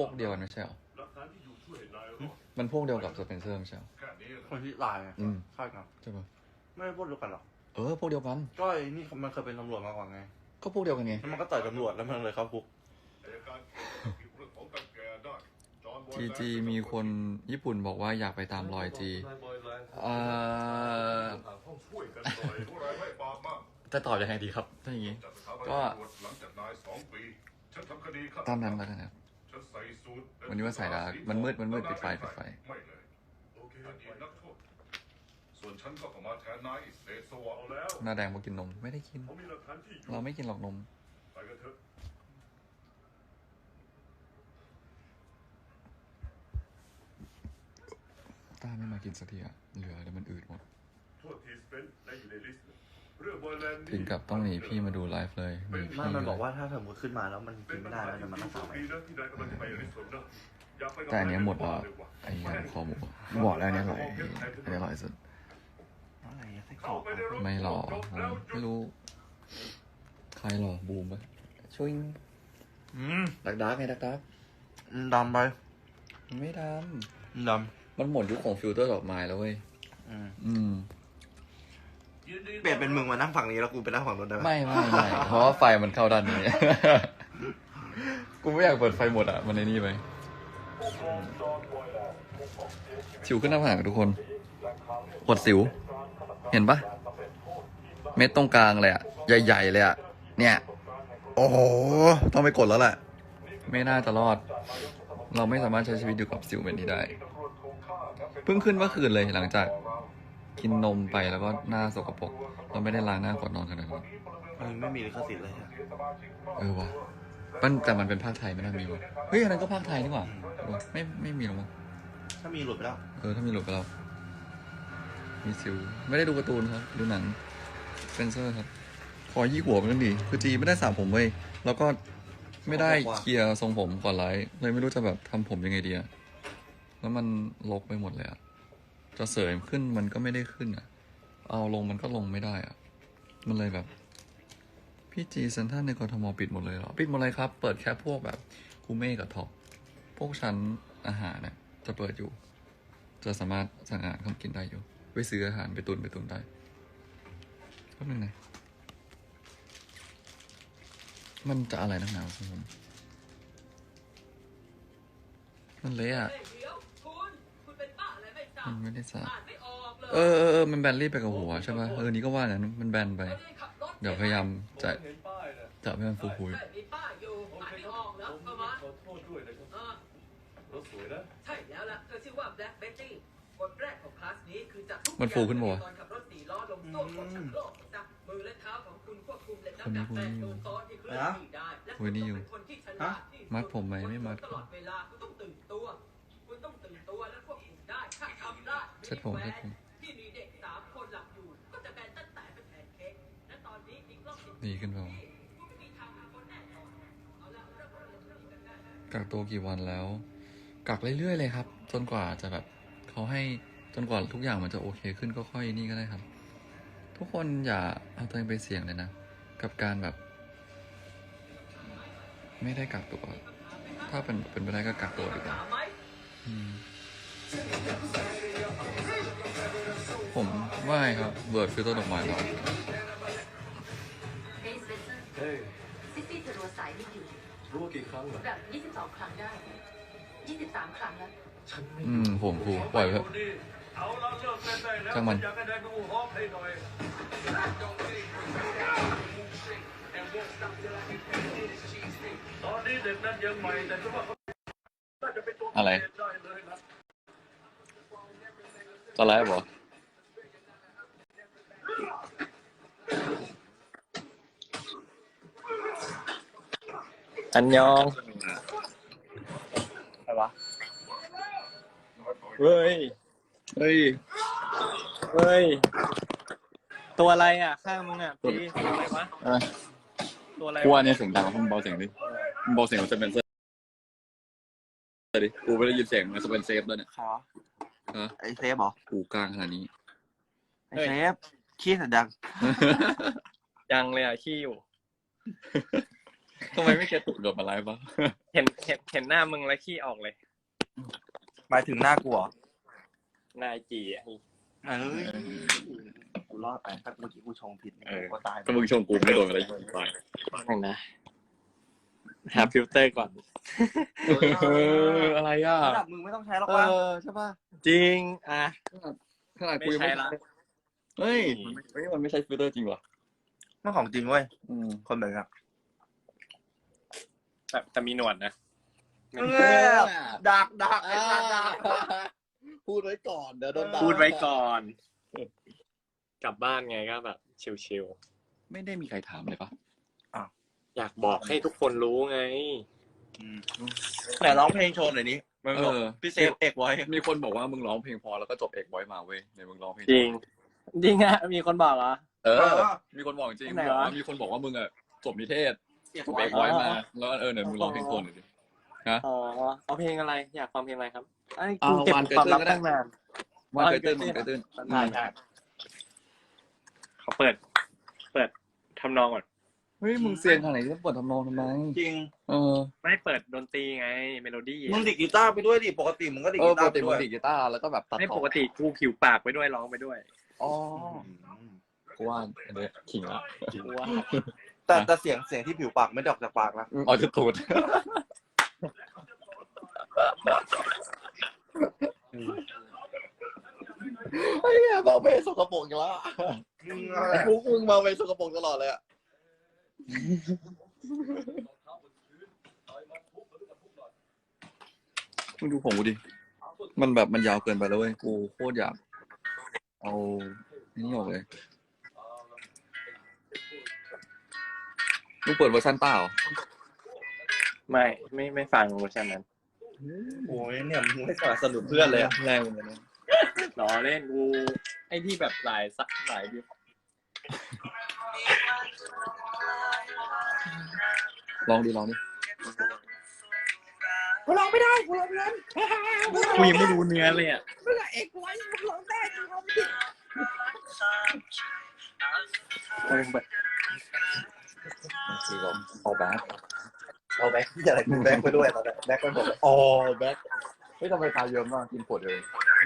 วกเดียวกันไม่ใช่เหรอหลักฐานที่อยู่ช่วยให้นายรอดมันพวกเดียวกับสเปนเซอร์ไม่ใช่เหรอ แค่นี้แหละคนที่ตายอะอืม ใช่ครับ ใช่ปะไม่ได้พูดเดียวกันหรอกเออพวกเดียวกัน ก็ไอ้นี่มันเคยเป็นตำรวจมาก่อนไงก็พวกเดียวกันไง แล้วมันก็ต่อยตำรวจแล้วมันเลยเข้าคุกอายการเกี่ยวกับเรื่องของการแก่ได้จอห์นบอยจีจีมีคนญี่ปุ่นบอกว่าอยากไปตามรอยจีนายบอยแลนด์เอ่อ ต้องช่วยกันหน่อยพวกเราไม่ปากมากจะตอบยังไงดีครับถ้าอย่างนี้ จัดสถาบันก็ ตำรวจหลังจากนายสองปีฉันทำคดีฆตามนั้นแล้วกันครับฉันใส่สูท วันนี้ว่าใส่ดาร์กมันมืดมันมืดปิดไฟปิดไฟ ไม่เลยโอเคอดีตนักโทษส่วนฉันก็เข้ามาแทนนายเศษสวะเอาแล้วหน้าแดงมากินนมไม่ได้กิน เขามีหลักฐานที่อยู่เราไม่กินหรอกนม ไปกันเถอะต้าไม่มากินสักทีอะเหลือเดี๋ยวมันอืดหมด โทษทีสเปนและอยู่ในลิสต์ เรื่องบอยแลนด์ถึงกับต้องหนีพี่มาดูไลฟ์เลยหนีไม่พี่มันบอกเลยว่าถ้าสมมติขึ้นมาแล้วมันกินไม่ได้แล้วเดี๋ยวมันต้องสั่งไปดีนะที่นายกำลังจะไปอริโซนาอยากไปกับแต่อันเนี้ยหมดแล้วนายดีกว่าไอ้ยำคอหมูบอกแล้วอันเนี้ยอร่อยอันเนี้ยอร่อยสุดอะไรอะไส้กรเข้าอกไปในรถไม่หรอจบแล้วหยุไม่ดรู้ ใครหรอบูมปะช่วยอืมดักดักไงดักดักดำไปมันไม่ดดำมันหมดยุคของฟิลเตอร์ดอกไม้แล้วเว้ยำอืมอืม เปลี่ยนเป็นมึงมานั่งฝั่งนี้แล้วกูไปนั่งฝั่งรถได้ไหมไม่ไม่ไม่เพราะว่าไฟมันเข้าด้านนี้ กูไม่อยากเปิดไฟหมดอะ มันในนี่ไปสิวขึ้นหน้าผากทุกคนหดสิว เห็นปะเม็ดตรงกลางเลยอะ ใหญ่ ๆ เลยอะ เนี่ย โอ้โห ต้องไปกดแล้วแหละ ไม่น่าจะรอด เราไม่สามารถใช้ชีวิตอยู่กับสิวแบบนี้ได้ เพิ่งขึ้นเมื่อคืนเลยหลังจาก กินนมไปแล้วก็หน้าสกปรกเราไม่ได้ล้างหน้าก่อนนอนขนาดนั้นมันไม่มีลิขสิทธิ์เลยอะเออวะมันแต่มันเป็นภาคไทยไม่น่ามีวะเฮ้ยอันนั้นก็ภาคไทยนี่หว่าเออไม่ไม่มีหรอกมั้งถ้ามีหลุดไปแล้ว เออถ้ามีหลุดไปแล้วมีซิวไม่ได้ดูการ์ตูนครับดูหนังสเปนเซอร์ครับขอยี่หัวมันดี คือจีไม่ได้สระผมเว้ยแล้วก็ไม่ได้เคลียร์ทรงผมก่อนไลฟ์เลยไม่รู้จะแบบทำผมยังไงดีอะแล้วมันลกไปหมดเลยอะ จะเสยขึ้นมันก็ไม่ได้ขึ้นอะเอาลงมันก็ลงไม่ได้อะมันเลยแบบ พี่จีเซ็นทรัลในกรทมปิดหมดเลยเหรอ ปิดหมดเลยครับ เปิดแค่พวกแบบคูเม่กับท็อป พวกชั้นอาหารเนี่ยจะเปิดอยู่ จะสามารถสั่งอาหารเข้ามากินได้อยู่ ไปซื้ออาหารไปตุนไปตุนได้ก็นึงไงมันจะอะไรนักหนาวของผมมันเละอะ ม่ทรามับนไม่ได้สระอ่านไม่ออกเลยเออเออเออมันแบนรีบไปกับหัวใช่ป่ะ เออ นี่ก็ว่านะมันแบนไปไม่ได้ขับรถเดี๋ยวพยายามจะเห็นป้ายนะจะให้มันฟูฟูเฮ้ยมีป้ายอยู่โออ่านเคไม่คอรับอกแล้วผมประมาณขอโทษด้วยนะครับเออรถสวยนะใช่แล้วล่ะเธอชื่อว่า Black Betty กฎแรกของคลาสนี้คือจะทุกมันฟูขึ้นปะวะตอนขับรถสี่ล้อลงโซ่กดชักโลกซะมือและเท้าของคุณควบคุมและคนนี้น้ำหนักฟูแรงนี่อยู่โดนซ้อนที่เคลื่อนที่ได้และฟูนี่อยู่คุณต้องเป็นคนที่ฉลาดที่สุมัดผมไหมไม่มัดตลอดเวลาคุณต้องตื่นตัว สามคนหลับอยู่ก็จะแบนตั้งแต่เป็นแผนเค้กและตอนนี้มีกล้องดีขึ้นเปล่ากันได้แล้วกักตัวกี่วันแล้ว กักเรื่อยๆเลยครับ จนกว่าจะแบบเขาให้จนกว่าทุกอย่างมันจะโอเคขึ้นก็ค่อยนี่ก็ได้ครับ ทุกคนอย่าเอาตัวเองไปเสี่ยงเลยนะ กับการแบบ ไม่ได้กักตัว ถ้าเป็นเป็นไปได้ก็กักตัวดีกว่าถาม ไหมอืมผมว่าไงครับเบิร์ดคือต้นดอกไม้เหรอเฮ้ยสเปนเซอร์เฮ้ยซิตี้จะรัวสายไม่หยุดรู้กี่ครั้งล่ะแบบ22 ครั้งได้ 23 ครั้งแล้ว ฉันไม่อืมผมผูปล่อยไปเถอะ เอาละเลิกเล่นได้แล้วช่างมัน อยากให้ได้ดูฮอปให้หน่อยตอนนี้เด็กนั้นยังใหม่แต่ฉันว่าเขาน่าจะเป็นตัวอะไร ได้เลยนะจะไลฟ์เหรอ อันยองอะไรวะเฮ้ย เฮ้ย เฮ้ย ตัวอะไรอะ ข้างมึงอะพี่ตัวอะไรวะอะไรตัวอะไรกูวะว่าเนี่ยเสียงดังมึงเบาเสียงดิมึงเบาเสียงของสเปนเซอร์ดิกูไม่ได้ยินเสียงมันสเปนเซฟด้วยเนี่ยใครวะฮะ ไอเซฟเหรอกูกลางขนาดนี้ ไอเซฟขี้สันดังยังเลยอะขี้อยู่ ทำไมไม่เกตุกับอะไรปะเห็นเห็นเห็นหน้ามึงแล้วขี้ออกเลยหมายถึงหน้ากูเหรอหน้าไอจีอะเอ้ยกูรอดไปถ้าเมื่อกี้กูชงผิดเออกูก็ตายก็มึงชมกูไม่โดนอะไรยิงไปนั่นนะหาฟิลเตอร์ก่อน เอออะไรอะระดับมึงไม่ต้องใช้หรอกเอว่าอใช่ป่ะจริง อะ ขนาดกูยังไม่ไม่ใช่ละ เฮ้ยเฮ้ยมันไม่ใช่ฟิลเตอร์จริงเหรอมันของจริงเว้ย อืมคนแบบนี้ แต่แต่มีหนวดนะดักดักไอ้สัตว์ดักพูดไว้ก่อนเดี๋ยวโดนด่าพูดไว้ก่อน กลับบ้านไงก็แบบชิวไม่ได้มีใครถามเลยปะๆอยากบอกให้ทุกคนรู้ไง ไหนร้องเพลงโชว์หน่อยนี้เออพี่เซฟเอกไว้ มีคนบอกว่ามึงร้องเพลงพอแล้วก็จบเอกไว้มาเว้ยในมึงร้องเพลงจริงจริงอะมีคนบอกเหรอ เอเอออมีคนบอกจริงไหนบอกวะว่ามีคนบอกว่ามึงอะจบนิเทศ เอกจบไว้เอกไว้มาแล้วเออเดี๋ยวมึงร้องเพลงโคนหน่อยดิอ๋อเอาเพลงอะไร อยากฟังเพลงอะไรครับไอ้เอากูเก็บวันเกิดความลับก็ได้ตั้งนานวันเกิดตื้นอ๋อวันเกิดตื้นได้ได้เขาเปิด เปิดทำนองก่อนเฮ้ยมึงเซียนขนาดไหนจะปวดทำนองทำไมจริง เออ ไม่เปิดดนตรีไง เมโลดี้มึงดิดกีตาร์ไปด้วยดิปกติมึงก็ดิดเออกีปตากร์ไปติมึด้วงยดีดกีตาร์แล้วก็แบบตัดไม่ต่อปกติกูผิวปากไปด้วยร้องไปด้วยอ๋อกูว่าอันเนี้ยขิงละกูว่า แต่แต่เสียงเสียงที่ผิวปากไม่ได้ออกจากปากนะอ๋อจะตูด ไอ้เหี้ยเมาเบสกปรกอีกแล้วไอ้พวกมึงเมาเบสกปรกตลอดเลยอะมึงดูผมกูดิ มันแบบมันยาวเกินไปแล้วเว้ย กูโคตรอยาก เอาอันนี่ออกเลย มึงเปิดเวอร์ชันเปล่าไม่ไม่ไม่ฟังเวอร์ชันนั้นโอ้ยเนี่ยมึงไม่สนับสนุนเพื่อนเลยอะแรงเหมือนกันนะล้อเล่นกูไอ้ที่แบบหลายสักหลายดิลองดิลองดิกูยังไม่รู้เนื้อเลยอะเอกไว้คือลอ งเอาแบ็คเอาแบ็คที่อะไรกูแบ็คไปด้วยตอนนี้แบ็คไปหมดเลยอ๋อแบ็คเฮ้ยทำไมตาเยิ้มมากกินขวดเลย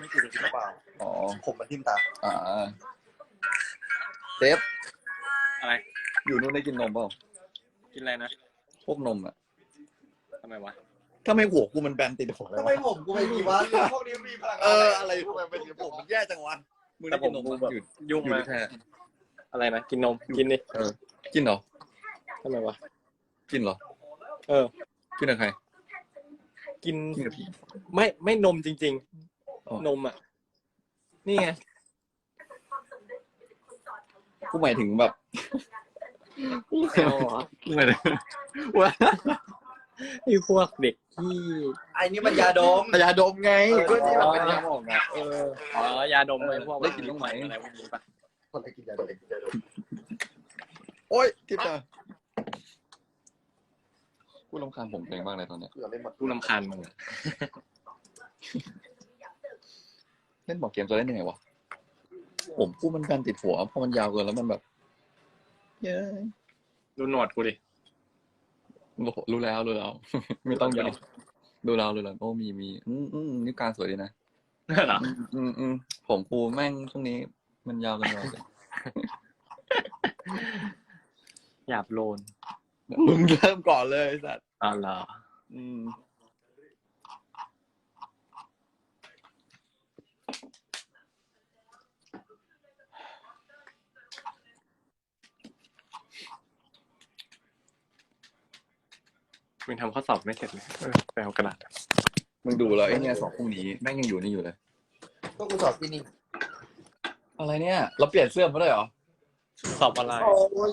ไม่กินกินเปล่าอ๋อผมมันทิ่มตาอ่าเซฟอะไรอยู่นู่นได้กินนมเปล่ากินอะไรนะพวกนมอะทำไมวะทำไมหัวกูมันแบนติดหัวเลยวะทำไมผมกูไม่มีวะพวกนี้มีพลังเอออะไรทำไมเป็นอย่างนี้ผมมันแย่จังวะมึงได้กินนมแต่ผมปะอยู่ยุ่งอยู่มาที่แท้อะไรนะกินนมกินดิเออกินเหรอ ทำไมวะ กินเหรอ เออ กินกับใครกิน กินกับพี่ ไม่ไม่นมจริง อ๋อ ๆ นมอะ นี่ไง กูหมายถึงแบบเอาเหรอ กูหมายถึงว่าไอ้พวกเด็กที่ไอ้นี่มันยาดม ยาดมไงเออก็ที่แบบเป็นยาหมองอะเออ อ๋อยาดมไอ้พวกได้กินบ้างไหมอะไรพวกนี้ปะคนอะไรกินยาดมโอ๊ยทิพย์จ้ะ กูรำคาญผมเองมากเลยตอนเนี้ยเผื่อเล่นหมดกูรำคาญมึงอะเล่นบอกเกมจะเล่นยังไงวะ ผมกูมันการติดหัวพอมันยาวเกินแล้วมันแบบ เย้ยดูหนวดกูดิ รู้รู้แล้วรู้แล้ว ไม่ต้องยาวดูแล้วรู้แล้วโอ้มีมี อืมอืมนี่วการสวยดีนะ เหรออืมอืมอืมผมกูแม่งช่วงนี้ มันยาวกันไป หยาบโลนมึงเริ่มก่อนเลยไอ้สัตว์อ๋อเหรออืมมึงทำข้อสอบไม่เสร็จเลยเออไปเอากระดาษมึงดูแล้วไอ้เนี่ยสองพรุ่งนี้แม่งยังอยู่นี่อยู่เลยก็กูสอบที่นี่ อะไรเนี่ย เราเปลี่ยนเสื้อมาด้วยเหรอ สอบอะไร โอ้ย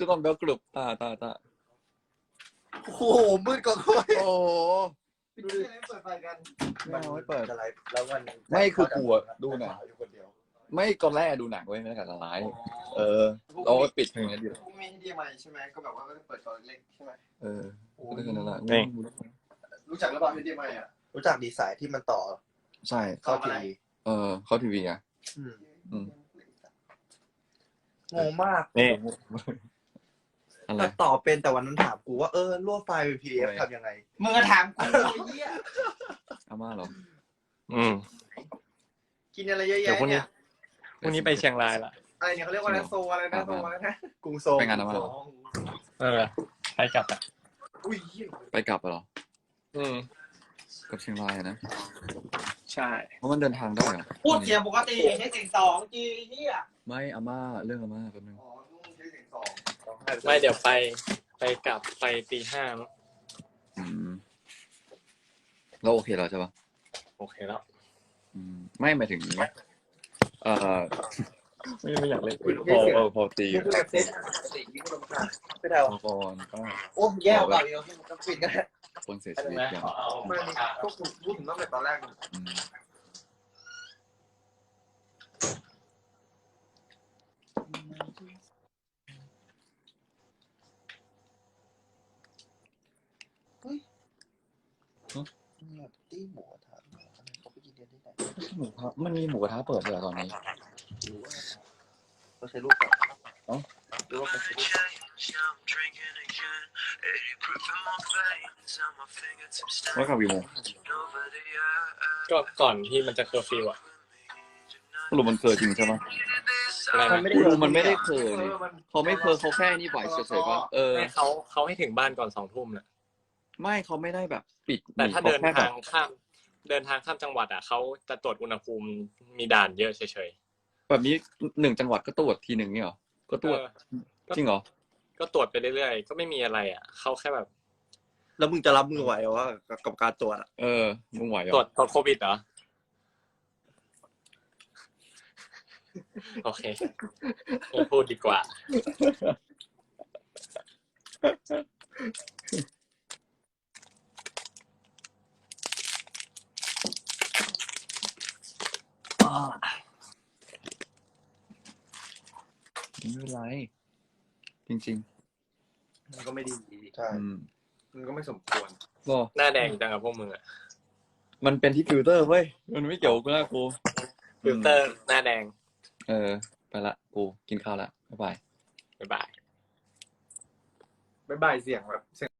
จุดนอนเบลกรุบตาตาตาโอ้โหมืดกว่ากูโอ้โหดูดิเปิดไฟกันไม่เอาไม่เปิดอะไรแล้ววันไม่คือกูอะดูหน่อย อยู่คนเดียว ไม่ตอนแรกดูหนังเว้ยไม่ได้กับอะไรเออเราปิดเพลงนี้เดียวกูมีที่ดีใหม่ใช่ไหมก็แบบว่าก็จะเปิดตอนเล็กใช่ไหมเออก็ได้แค่นั้นแหละนี่ รู้จักหรือเปล่าที่ดีใหม่อะรู้จักดีสายที่มันต่อใช่ เข้าทีวีเออ เข้าทีวีอะ อืมอืม งงมากนี่ อะไรตัดต่อเป็นแต่วันนั้นถามกูว่าเออรวบไฟล์เป็น PDF อะไรทำยังไง มึงก็ถามกูไอ้เหี้ยอาม่าเหรอ อืม กินอะไรเยอะเดี๋ยวแยะพรุ่งนี้ เนี่ยพรุ่งนี้ไปเชียงรายละอะไรเนี่ยเขาเรียกว่าอะไรโซอะไรนะโซอะไรนะกรุงโซไปงานอะไรมาเหรอเออไปกลับอะอุ้ยเหี้ยไปกลับเหรออืมกับเชียงรายอะนะใช่เพราะมันเดินทางได้เหรอพูดเสียงปกติใช้เสียงสองจีไอ้เหี้ยไม่อาม่าเรื่องอาม่าแป๊บนึงอ๋อ ไม่เดี๋ยวไปไปกลับไปตีห้ามั้งอืมเราโอเคแล้วใช่ปะโอเคแล้ว อืมไม่หมายถึง เอ่อไม่ไม่อยากเล่นพอเออพอตีนี่คือแบบเซ็ตสิ่งที่คุณลำคาญไม่ได้พหรออก่อนก็โอ้แย่กว่าเดียวก็ปิดกันคนเสียชีวิตอย่างไม่พวกคุณพูดถึงตั้งแต่ตอนแรก อืม เนี่ยตี้หมูกระทะเขาไปกินเดือนที่ไหนหมูกระทะมันมีหมูกระทะเปิดเลยเหรอตอนนี้ หรือว่าเขาใช้รูปแบบหรือว่าเขาใช้รูปแล้วกลับกี่โมก็ก่อนที่มันจะเคอร์ฟิวอะ สรุปมันเคยจริงใช่ปะอะไรมันนะไม่ได้กูดูมันไม่ได้เคยนี่เขาไม่เคยเขาแค่นี่ไหวเฉยๆปะเออไม่เขาเขาให้ถึงบ้านก่อนสองทุ่มนะ ไม่เขาไม่ได้แบบปิดแต่ถ้าขเดินแค่แบบทางข้ามเดินทางข้ามจังหวัดอะเขาจะตรวจอุณหภูมิมีด่านเยอะเฉยแบบนี้หนึ่งจังหวัดก็ตรวจทีหนึ่งเนี่ยเหรอก็ๆตรวจเออจริงเหรอก็ตรวจไปเรื่อยๆก็ไม่มีอะไรอะเขาแค่แบบ แล้วมึงจะรับมือไหวว่ากับการตรวจอะเออมึงไหวเหรตรวอจตรวจโควิดเหรอโอเคไม่พูดดีกว่า ไม่เป็นไรจริงมันก็ไม่ดีใช่ ๆ อืมมันก็ไม่สมควรก็หน้าแดงจังกับพวกมึงอะมันเป็นที่ฟิลเตอร์เว้ย มันไม่เกี่ยวกับกูฟิลเตอร์หน้าแดงเออ ไปละกูกินข้าวละบ๊ายบาย บ๊ายบาย บ๊ายบายเสียงแบบเสียง